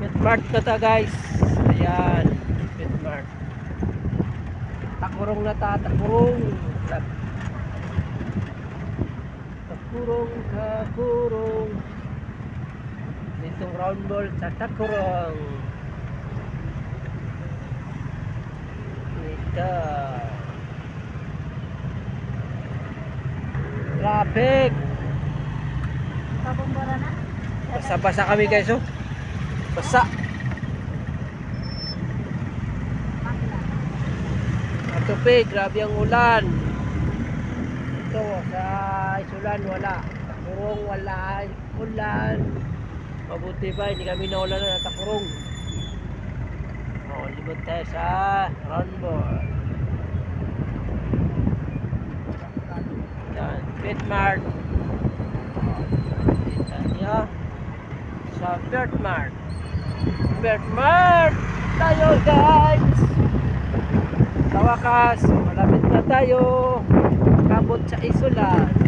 Bitmart na ta guys. Ayan. Bitmart. Takurong na ta. Takurong. Tak- Takurong. Takurong. Ditong round ball sa takurong. Ito. Traffic. Pabumbara na. Basa-basa kami guys oh. Basa. Matupi, grabe ang ulan. Ito, sa isulan wala. Takurong wala. Ulan. Mabuti pa, hindi kami naulan na natakurong. O, libot tayo sa roundboard. Yan, Bitmart. Kita niyo sa Bertmart! Tayo guys! Sa wakas, malapit na tayo. Kabot sa isulan.